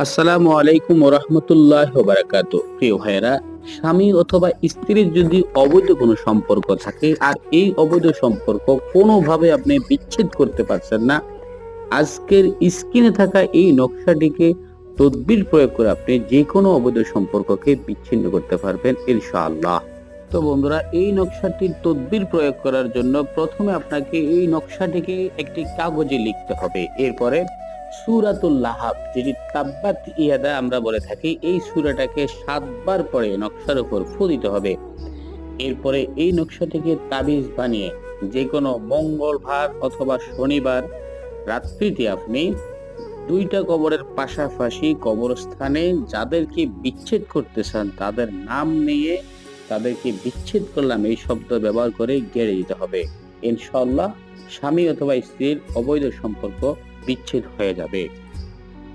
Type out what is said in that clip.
আসসালামু আলাইকুম রহমতুল্লাহ বারাকাত প্রিয় ভাইয়েরা, স্বামী অথবা স্ত্রীর যদি অবৈধ কোনো সম্পর্ক থাকে, আর এই অবৈধ সম্পর্ক কোনোভাবে আপনি বিচ্ছেদ করতে পারছেন না, আজকের স্ক্রিনে থাকা এই নকশাটিকে তদবির প্রয়োগ করে আপনি যে কোনো অবৈধ সম্পর্ককে বিচ্ছিন্ন করতে পারবেন, ইনশাআল্লাহ। তো বন্ধুরা, এই নকশাটির তদবির প্রয়োগ করার জন্য প্রথমে আপনাকে এই নকশাটিকে একটি কাগজে লিখতে হবে। এরপরে সুরাতুল লাহাব, যেটি তাব্বাত ইয়াদা আমরা বলে থাকি, এই সূরাটাকে সাতবার পরে নকশার উপর ফু দিতে হবে। এরপরে এই নকশাটিকে তাবিজ বানিয়ে যে কোনো মঙ্গলবার অথবা শনিবার রাত্রিতে আপনি দুইটা কবরের পাশাপাশি কবরস্থানে যাদেরকে বিচ্ছেদ করতে চান, তাদের নাম নিয়ে তাদেরকে বিচ্ছেদ করলাম, এই শব্দ ব্যবহার করে গেড়ে দিতে হবে। ইনশাল্লাহ স্বামী অথবা স্ত্রীর অবৈধ সম্পর্ক বিচ্ছেদ হয়ে যাবে।